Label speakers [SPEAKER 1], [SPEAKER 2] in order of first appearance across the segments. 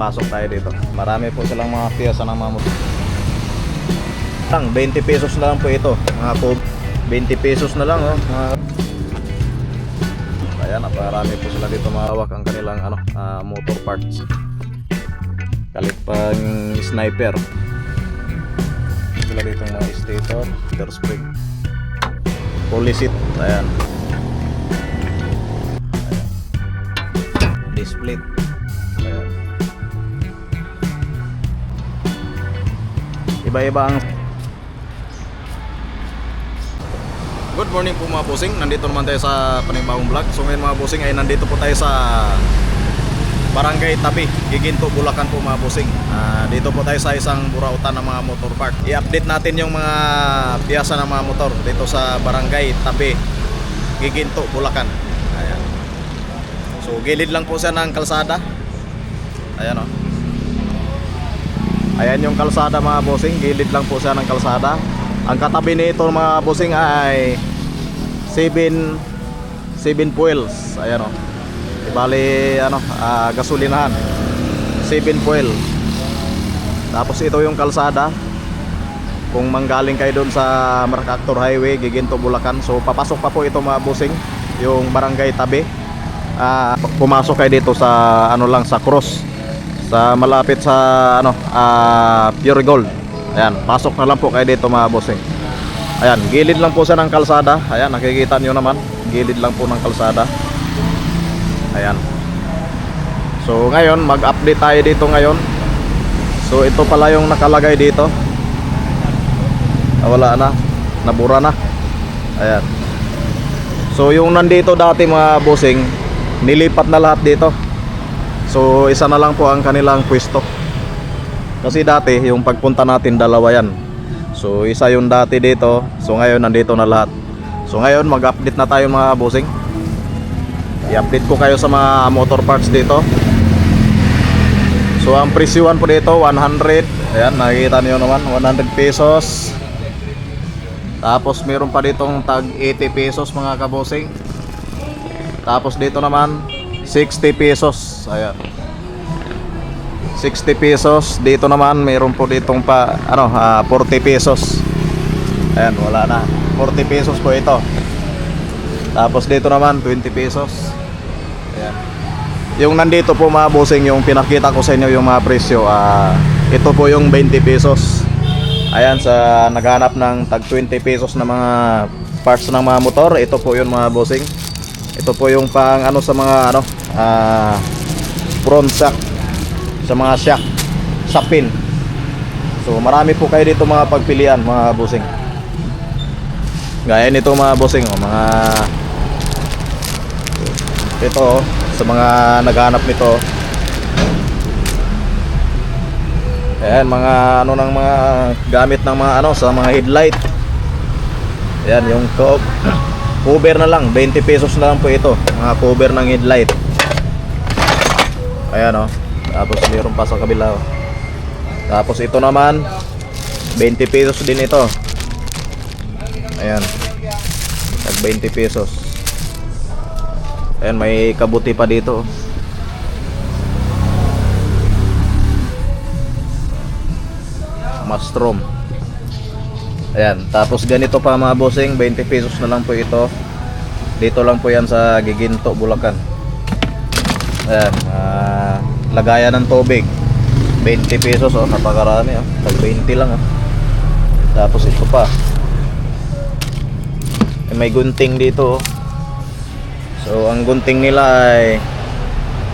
[SPEAKER 1] pasok tayo dito. Marami po silang mga piyesa ng mga motor. Lang, 20 pesos na lang po ito. Mga ko 20 pesos na lang oh. Mga Ayan, naparami po sila dito mahawak ang kanilang ano, ah, motor parts. Kalit pang sniper. Sila dito mga stator, stator spring. Ayan. Ayan. Display. Iba-iba ang Good morning po mga bossing. Nandito naman tayo sa panibagong vlog. So ngayon mga bossing ay nandito po tayo sa Barangay Tabi, Giginto, Bulacan po mga bossing. Ah, dito po tayo sa isang burautan ng mga motor park. I-update natin yung mga piyasa ng mga motor dito sa Barangay Tabi, Giginto, Bulacan. Ayan. So gilid lang po siya ng kalsada. Ayan o. Ayan yung kalsada mga bossing, gilid lang po siya ng kalsada. Ang katabi nito mga bossing ay 7 7 fuels. Ayan o. Ibali ano, ah, gasolinahan. 7 fuel. Tapos ito yung kalsada. Kung manggaling kayo doon sa Mercator Highway, Giginto, Bulacan. So papasok pa po ito mga bossing, yung barangay tabi. Ah, pumasok kayo dito sa ano lang sa cross sa malapit sa ano ah, Pure Gold. Ayan, pasok na lang po kayo dito mga bossing. Ayan, gilid lang po siya ng kalsada. Ayan, nakikita nyo naman. Gilid lang po ng kalsada. Ayan. So ngayon, mag-update tayo dito ngayon. So ito pala yung nakalagay dito. Wala na. Nabura na. Ayan. So yung nandito dati mga bossing, nilipat na lahat dito. So isa na lang po ang kanilang pwesto. Kasi dati yung pagpunta natin dalawa yan. So isa yung dati dito. So ngayon nandito na lahat. So ngayon mag-update na tayo mga bossing. I-update ko kayo sa mga motor parts dito. So ang presyuan po dito 100. Ayan nakikita niyo naman 100 pesos. Tapos meron pa ditong tag 80 pesos mga kabosing. Tapos dito naman 60 pesos. Ayan. 60 pesos. Dito naman meron po ditong pa ano, ah, 40 pesos. Ayan, wala na. 40 pesos po ito. Tapos dito naman 20 pesos. Ayan. Yung nandito po mga bossing, yung pinakita ko sa inyo yung mga presyo, ah, ito po yung 20 pesos. Ayan, sa naghanap ng tag 20 pesos na mga parts ng mga motor, ito po yun mga bossing. Ito po yung pang ano sa mga ano, ah, front shock sa mga shock, shock pin. So marami po kayo dito mga pagpilian mga bossing. Gaya nito mga bossing, oh, mga ito oh, sa mga naghanap nito. Ayan, mga ano ng mga gamit ng mga ano sa mga headlight. Ayan, yung co- cover na lang, 20 pesos na lang po ito. Mga cover ng headlight. Ayan oh. Tapos meron pa sa kabila oh. Tapos ito naman 20 pesos din ito. Ayan. Tag 20 pesos. Ayan, may kabuti pa dito. oh. Mastrom. Ayan, tapos ganito pa mga bossing, 20 pesos na lang po ito. Dito lang po yan sa Giginto, Bulacan. Ayan, ah, lagayan ng tubig. 20 pesos oh, napakarami oh. Tag 20 lang oh. Tapos ito pa. Eh, May gunting dito oh. So ang gunting nila ay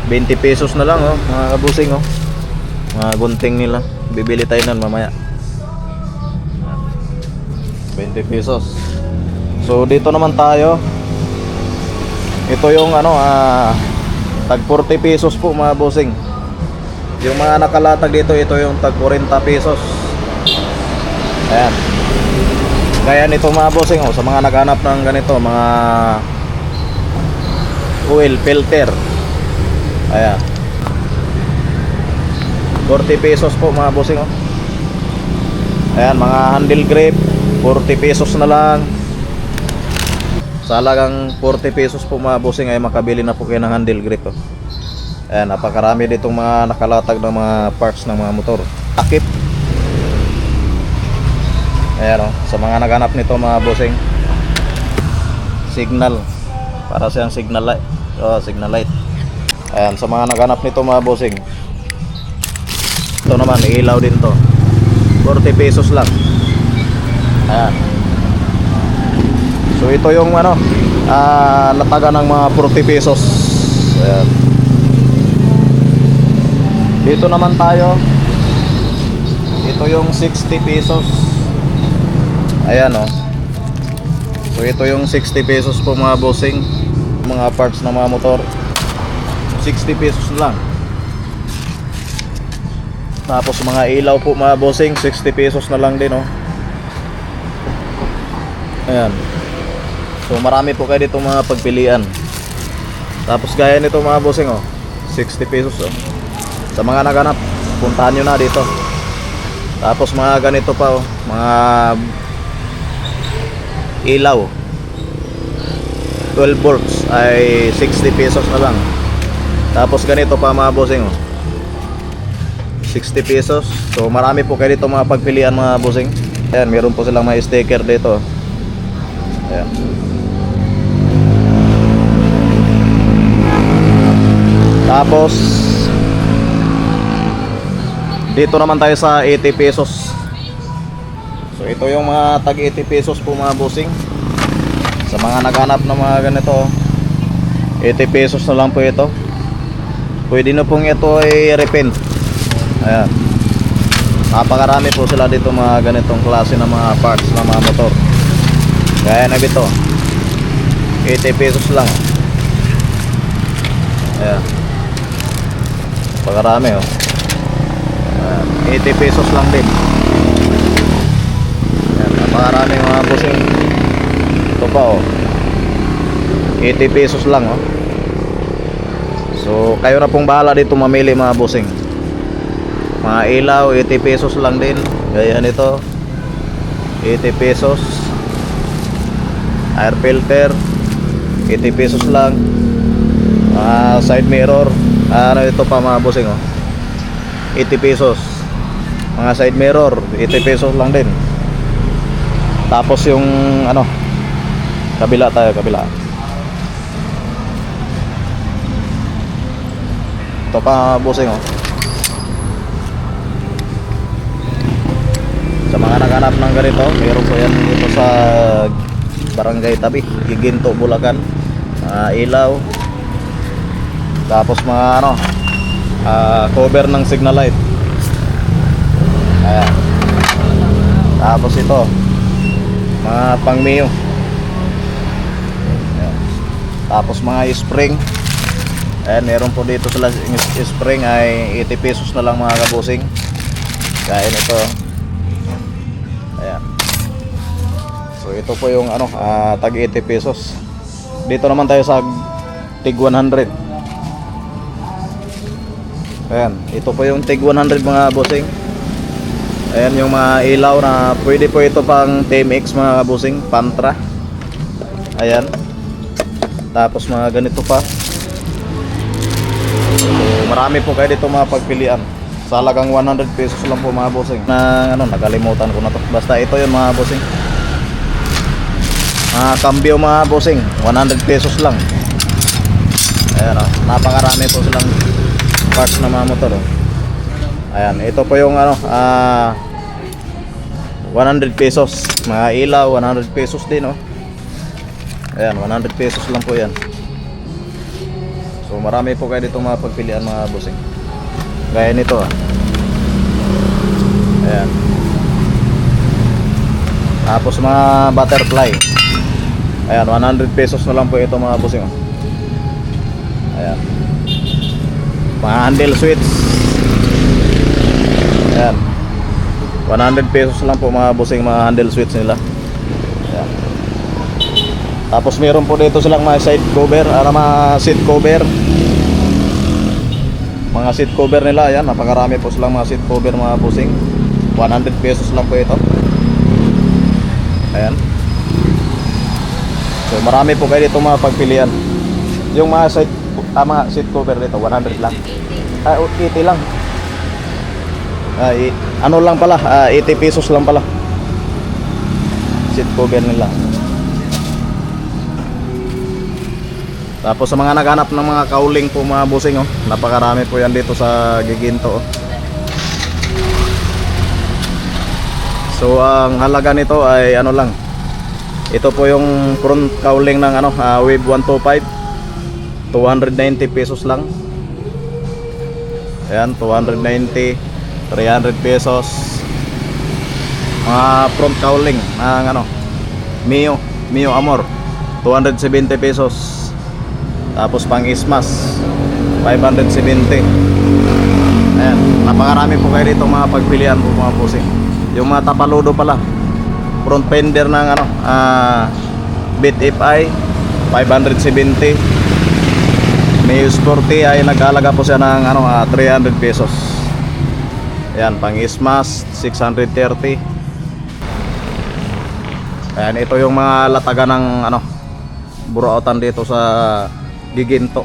[SPEAKER 1] 20 pesos na lang oh, mga kabusing oh. Mga gunting nila. Bibili tayo nun mamaya. 20 pesos. So dito naman tayo. Ito yung ano ah tag 40 pesos po mga bossing. Yung mga nakalatag dito ito yung tag 40 pesos. Ayan. Gaya nito mga bossing oh, sa mga naghanap ng ganito, mga oil filter. Ayan. 40 pesos po mga bossing oh. Ayan, mga handle grip 40 pesos na lang. Sa halagang 40 pesos po mga bossing ay makabili na po kayo ng handle grip oh. Ayan, napakarami ditong mga nakalatag ng mga parts ng mga motor. Akip. Ayan o, sa mga naghanap nito mga bossing. Signal. Para siyang signal light. Oh, signal light. Ayan, sa mga naghanap nito mga bossing. Ito naman, ilaw din to. 40 pesos lang. Ayan. So ito yung ano, ah, latagan ng mga 40 pesos. Ayan. Dito naman tayo. Ito yung 60 pesos. Ayan oh. So ito yung 60 pesos po mga bossing. Mga parts ng mga motor. 60 pesos lang. Tapos mga ilaw po mga bossing, 60 pesos na lang din oh. Ayan. So marami po kayo dito mga pagpilian. Tapos gaya nito mga bossing oh, 60 pesos oh. Sa mga naganap, puntahan nyo na dito. Tapos mga ganito pa oh, mga ilaw. 12 volts ay 60 pesos na lang. Tapos ganito pa mga bossing oh. 60 pesos. So marami po kayo dito mga pagpilian mga bossing. Ayan, meron po silang mga sticker dito. Ayan. Tapos dito naman tayo sa 80 pesos. So ito yung mga tag 80 pesos po mga bossing. Sa mga naghanap ng mga ganito, 80 pesos na lang po ito. Pwede na pong ito ay repaint. Ayan. Napakarami po sila dito mga ganitong klase ng mga parts ng mga motor. Gaya na ito. 80 pesos lang. Ayan. Napakarami oh. Ayan. 80 pesos lang din. Ayan. Napakarami mga busing. Ito pa oh. 80 pesos lang oh. So kayo na pong bahala dito mamili mga busing. Mga ilaw 80 pesos lang din. Gaya nito. 80 pesos. Air filter 80 pesos lang. Mga side mirror. Ano ito pa mga busing oh. 80 pesos. Mga side mirror 80 pesos lang din. Tapos yung ano kabila tayo kabila. Ito pa busing oh. Sa mga naghanap ng ganito, meron po yan dito sa Barangay Tabi, Giginto, Bulacan. Mga ilaw. Tapos mga ano, ah, cover ng signal light. Ayan. Tapos ito, mga pangmeo. Ayan. Tapos mga spring. Ayan, meron po dito sila spring ay 80 pesos na lang mga kabusing. Kaya ito. So ito po yung ano, ah, tag 80 pesos. Dito naman tayo sa tig 100. Ayan, ito po yung tig 100 mga bossing. Ayan yung mga ilaw na pwede po ito pang TMX mga bossing, Pantra. Ayan. Tapos mga ganito pa. So, marami po kayo dito mga pagpilian. Sa halagang 100 pesos lang po mga bossing. Na ano, nakalimutan ko na to. Basta ito yung mga bossing. Mga cambio mga bossing, 100 pesos lang. Ayan o, napakarami po silang parts ng mga motor o. Ayan, ito po yung ano, ah 100 pesos. Mga ilaw, 100 pesos din o. Ayan, 100 pesos lang po yan. So marami po kayo dito mga pagpilian mga bossing. Gaya nito ah. Ayan. Tapos mga butterfly. Ayan, 100 pesos na lang po ito mga bossing. oh. Ayan. Mga handle switch. Ayan. 100 pesos lang po mga bossing mga handle switch nila. Ayan. Tapos meron po dito silang mga side cover, ano mga seat cover. Mga seat cover nila, ayan, napakarami po silang mga seat cover mga bossing. 100 pesos lang po ito. Ayan. So marami po kayo dito mga pagpilian. Yung mga side Tama seat cover dito, 100 lang. Ah, 80 lang. Ah, i- ano lang pala, ah, 80 pesos lang pala. Seat cover nila. Tapos sa mga naghanap ng mga kauling po mga busing oh, napakarami po yan dito sa Giginto oh. So ang halaga nito ay ano lang. Ito po yung front cowling ng ano, ah, Wave 125. 290 pesos lang. Ayan, 290, 300 pesos. Mga front cowling ng ano, Mio, Mio Amor. 270 pesos. Tapos pang Ismas, 570. Ayan, napakarami po kayo dito mga pagpilian po mga pusing. Yung mga tapaludo pala, front fender ng ano, ah, Bit FI, 570. May Sporty ay nag-alaga po siya ng ano, ah, 300 pesos. Ayan, pang Ismas, 630. Ayan, ito yung mga lataga ng ano, burautan dito sa Giginto.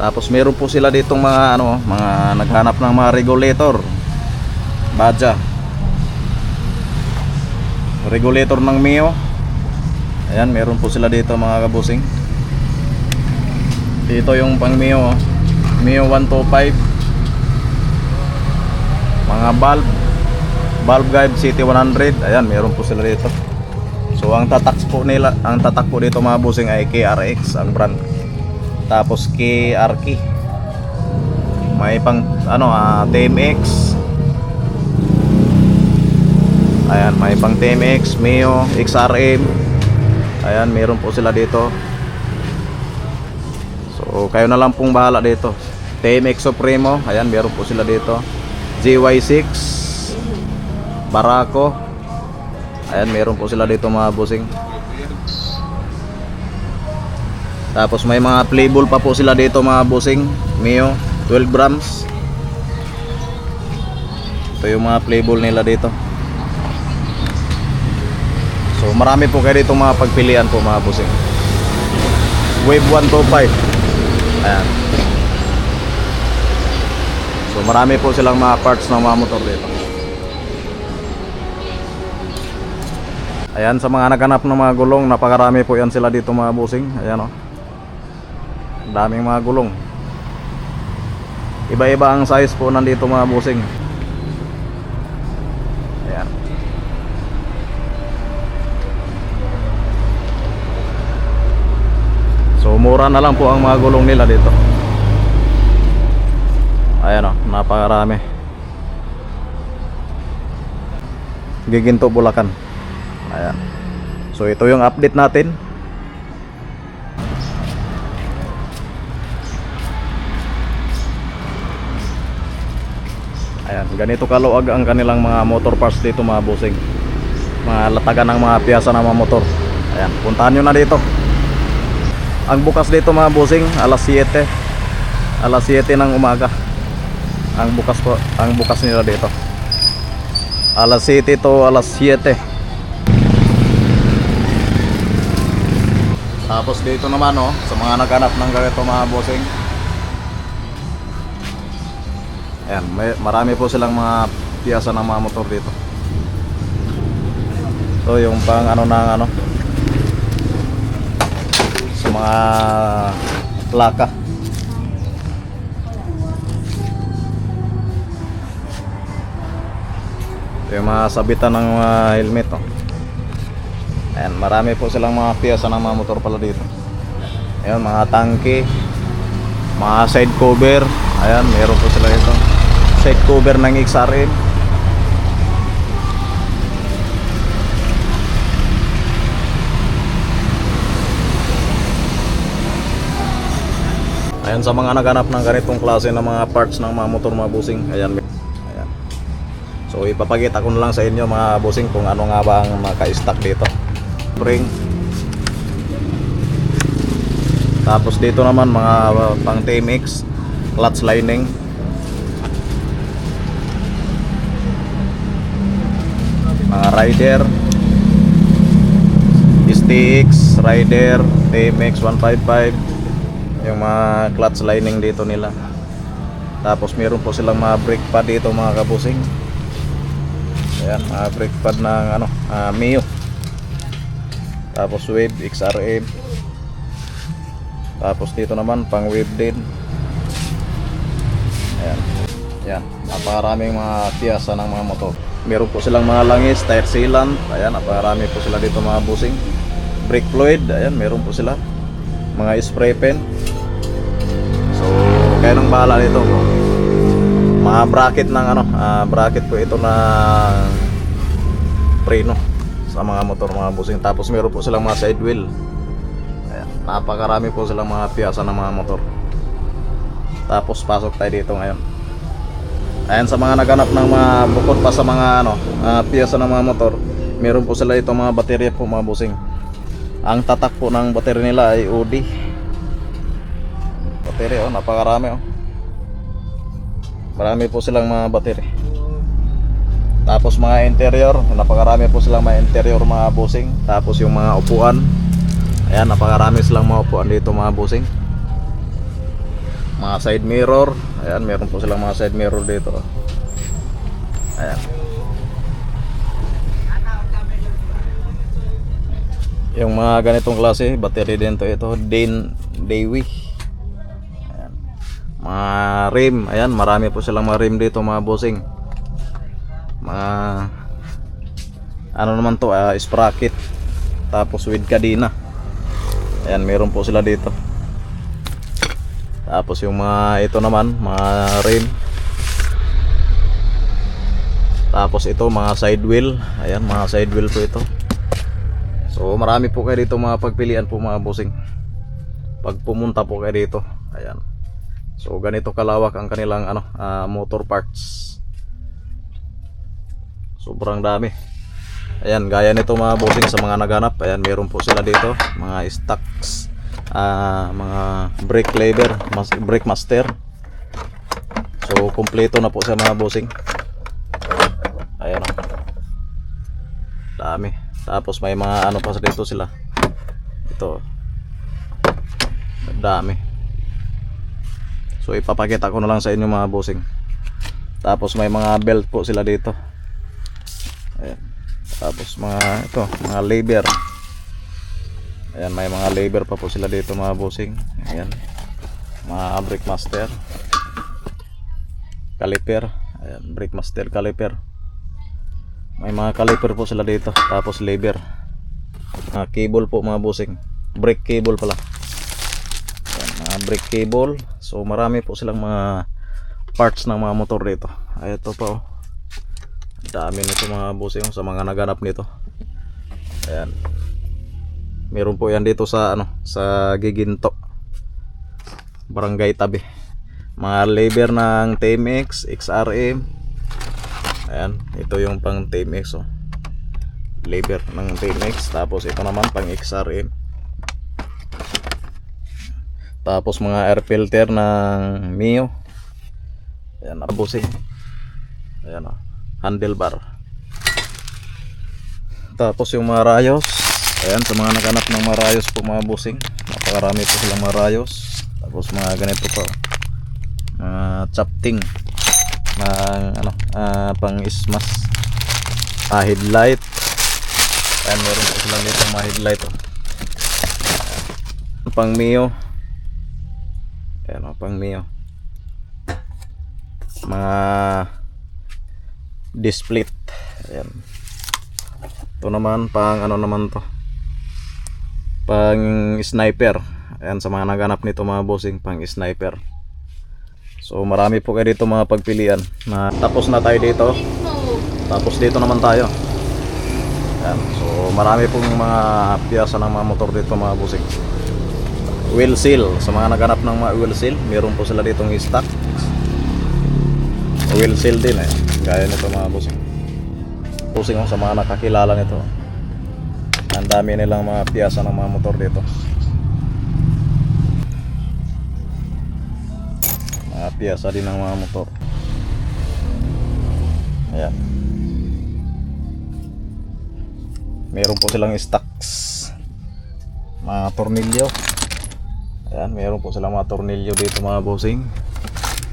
[SPEAKER 1] Tapos meron po sila ditong mga ano, mga naghanap ng mga regulator. Badja. Regulator ng Mio. Ayan, meron po sila dito mga kabusing. Dito yung pang Mio. oh. Mio 125. Mga bulb. Bulb guide City 100. Ayan, meron po sila dito. So ang tatak po nila, ang tatak po dito mga busing ay KRX ang brand. Tapos KRK. May pang ano ah, TMX. Ayan, may pang TMX, Mio, XRM. Ayan, meron po sila dito. So kayo na lang pong bahala dito. TMX Supremo, ayan, meron po sila dito. GY6 Barako Ayan, meron po sila dito mga busing. Tapos may mga playable pa po sila dito mga busing. Mio, 12 grams. Ito yung mga playable nila dito. Marami po kayo dito mga pagpilian po mga busing. Wave 125. Ayan. So marami po silang mga parts ng mga motor dito. Ayan sa mga naghanap ng mga gulong, napakarami po yan sila dito mga busing. Ayan o. Ang daming mga gulong. Iba-iba ang size po nandito mga busing. Mura na lang po ang mga gulong nila dito. Ayan o, napakarami. Giginto Bulacan. Ayan. So ito yung update natin. Ayan, ganito kaluwag ang kanilang mga motor parts dito mga busing. Mga latagan ng mga piyasa ng mga motor. Ayan, puntahan nyo na dito. Ang bukas dito mga busing, alas 7. Alas 7 ng umaga. Ang bukas po, ang bukas nila dito. Alas 7 to alas 7. Tapos dito naman oh, sa mga naghanap ng ganito mga bossing. Ayan, may, marami po silang mga piyasa ng mga motor dito. So yung pang ano ng ano mga plaka. Ito yung mga sabitan ng mga helmet oh. Ayan, marami po silang mga piyasa ng mga motor pala dito. Ayan, mga tangke, mga side cover. Ayan, meron po sila ito. Side cover ng XRM. Ayan, sa mga naghanap ng ganitong klase ng mga parts ng mga motor mga busing. Ayan, ayan. So, ipapakita ko na lang sa inyo mga busing kung ano nga ba ang maka-stock dito. Spring tapos dito naman mga pang TMX clutch lining. Mga rider. STX rider TMX 155 yung mga clutch lining dito nila. Tapos meron po silang mga brake pad dito mga kabusing. Ayan mga brake pad ng ano ah, Mio. Tapos wave XRM tapos dito naman pang wave din. Ayan. Yan napakaraming mga piyasa ng mga motor. Meron po silang mga langis tire sealant. Ayan napakarami po sila dito mga busing. Brake fluid ayan meron po sila. Mga spray pen kaya nang bahala nito. Mga bracket ng ano ah, bracket po ito ng preno sa mga motor mga busing. Tapos meron po silang mga side wheel. Ayan, napakarami po silang mga piyasa ng mga motor. Tapos pasok tayo dito ngayon. Ayan sa mga naganap ng mga bukod pa sa mga ano, ah, piyesa ng mga motor, meron po sila ito mga baterya po mga busing. Ang tatak po ng baterya nila ay OD. Baterya oh, napakarami oh. Marami po silang mga baterya. Tapos mga interior, napakarami po silang mga interior mga busing. Tapos yung mga upuan. Ayan, napakarami silang mga upuan dito mga busing mga side mirror ayan meron po silang mga side mirror dito ayan yung mga ganitong klase battery din to ito din Dewey. Mga rim ayan marami po silang mga rim dito mga bossing mga ano naman to ah, sprocket tapos with kadina ayan meron po sila dito tapos yung mga ito naman, mga rim. Tapos ito mga side wheel. Ayan, mga side wheel po ito. So marami po kayo dito mga pagpilian po mga bossing. Pag pumunta po kayo dito. Ayan. So ganito kalawak ang kanilang ano, ah, motor parts. Sobrang dami. Ayan, gaya nito mga bossing sa mga naganap. Ayan, meron po sila dito, mga stocks ah, mga brake lever, mas, brake master. So kompleto na po sa mga bossing. Ayan o. Dami. Tapos may mga ano pa dito sila. Ito. Dami. So ipapakita ko na lang sa inyo mga bossing. Tapos may mga belt po sila dito. Ayan. Tapos mga ito, mga lever. Ayan, may mga labor pa po sila dito mga bossing. Ayan. Mga brake master. Caliper. Ayan, brake master caliper. May mga caliper po sila dito. Tapos labor. Mga cable po mga bossing. Brake cable pala. Ayan, mga brake cable. So marami po silang mga parts ng mga motor dito. Ay ito pa oh. Dami nito mga bossing sa mga naganap nito. Ayan. Meron po yan dito sa ano, sa Giginto. Barangay Tabi. Mga labor ng TMX, XRM. Ayan, ito yung pang TMX oh. Labor ng TMX, tapos ito naman pang XRM. Tapos mga air filter ng Mio. Ayan, abusing. Ayan oh, handlebar. Tapos yung mga rayos. Ayan, sa mga naganap ng marayos po mga busing. Napakarami po silang marayos. Tapos mga ganito pa. Mga chapting. Mga ano, ah, pang ismas. Ah, headlight. Ayan, meron po silang dito mga headlight. Oh. Pang Mio. Ayan, oh, pang Mio. Mga display. Ayan. Ito naman, pang ano naman to? Pang sniper. Ayan sa mga naganap nito mga bossing pang sniper. So marami po kayo dito mga pagpilian. Na tapos na tayo dito. Tapos dito naman tayo. Ayan. So marami pong mga piyasa ng mga motor dito mga bossing wheel seal sa mga naganap ng mga wheel seal meron po sila ditong stock wheel seal din eh gaya nito mga bossing bossing oh, sa mga nakakilala nito ang dami nilang mga piyasa ng mga motor dito. Mga piyasa din ng mga motor. Ayan. Meron po silang stocks. Mga tornilyo. Ayan, meron po silang mga tornilyo dito mga bossing.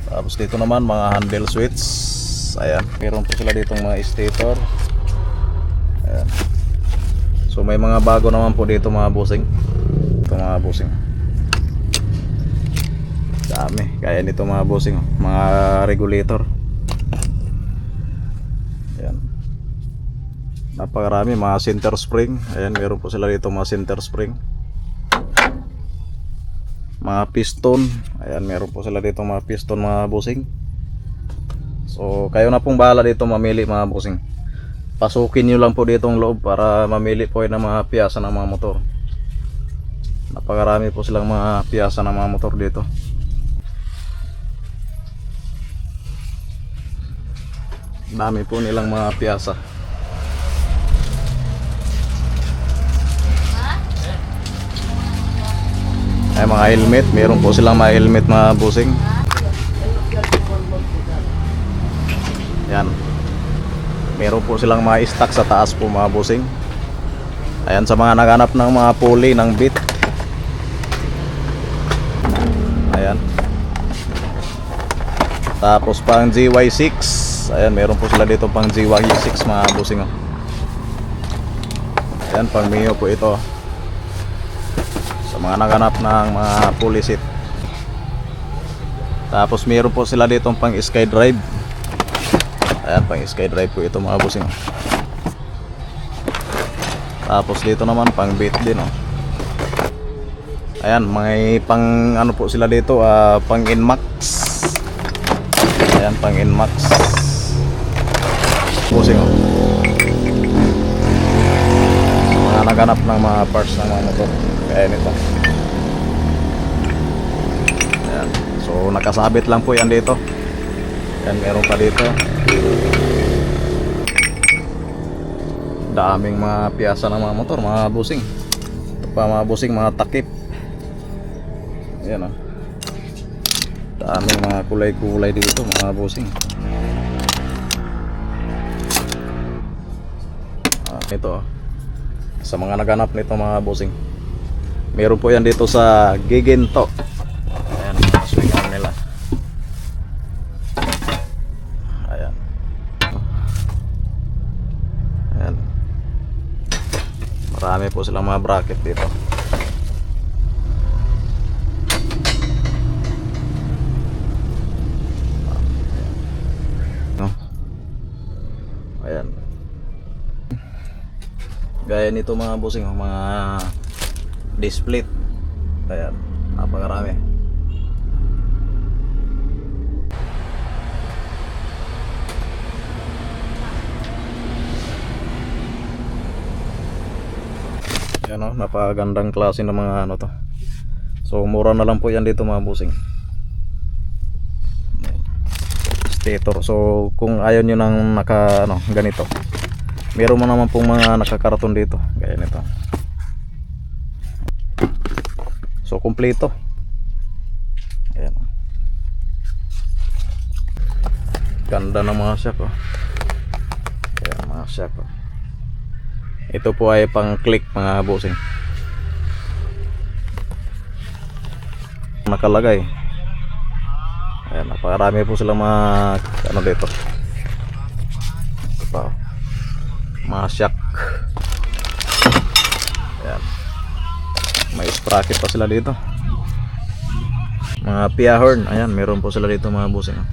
[SPEAKER 1] Tapos dito naman mga handle switch. Ayan, meron po sila dito mga stator. Ayan. So may mga bago naman po dito mga bossing. Ito mga bossing. Dami. Kaya nito mga bossing. oh. Mga regulator. Ayan. Napakarami. Mga center spring. Ayan. Meron po sila dito mga center spring. Mga piston. Ayan. Meron po sila dito mga piston mga bossing. So kayo na pong bahala dito mamili mga bossing. Pasukin nyo lang po dito ang loob para mamili po ng mga piyasa ng mga motor. Napakarami po silang mga piyasa ng mga motor dito. Dami po nilang mga piyasa. Ay mga helmet, meron po silang mga helmet mga busing. Yan. Meron po silang mga stock sa taas po mga busing. Ayan sa mga naghanap ng mga pulley ng bit. Ayan. Tapos pang GY6. Ayan, meron po sila dito pang GY6 mga busing. oh. Ayan, pang Mio po ito. Sa mga naghanap ng mga pulley seat. Tapos meron po sila dito pang SkyDrive. Ayan, pang SkyDrive po ito mga busing. Tapos dito naman pang bait din oh. Ayan, may pang ano po sila dito, ah, pang Inmax. Ayan, pang Inmax. Busing oh. Mga naghanap ng mga parts ng mga motor. Kaya nito. Ayan. So nakasabit lang po yan dito. Ayan, meron pa dito. Daming mga piyasa ng mga motor, mga busing. Ito pa mga busing, mga takip. Ayan o. Daming mga kulay-kulay dito, mga busing. Ah, ito oh. Sa mga naganap nito mga busing. Meron po yan dito sa Giginto. Ayan, mga swing arm nila. Ayan. Ayan. Marami po silang mga bracket dito. Ayan. Gaya nito mga busing, oh, mga display. Ayan, napakarami. Yan o, napakagandang klase ng mga ano to. So, mura na lang po yan dito mga busing. Stator. So, kung ayaw nyo ng naka, ano, ganito. Meron mo naman pong mga nakakarton dito. Gaya nito. So, kumpleto. Ayan. Ganda ng mga shock oh. Ayan, mga shock oh. Ito po ay pang click mga bossing. Nakalagay. Ayan, napakarami po silang mga ano dito. Ito pa. oh. Mga shock. Ayan. Sprocket pa sila dito. Mga Pia horn. Ayan, meron po sila dito mga bossing. oh.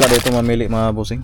[SPEAKER 1] Wala dito mamili mga bossing.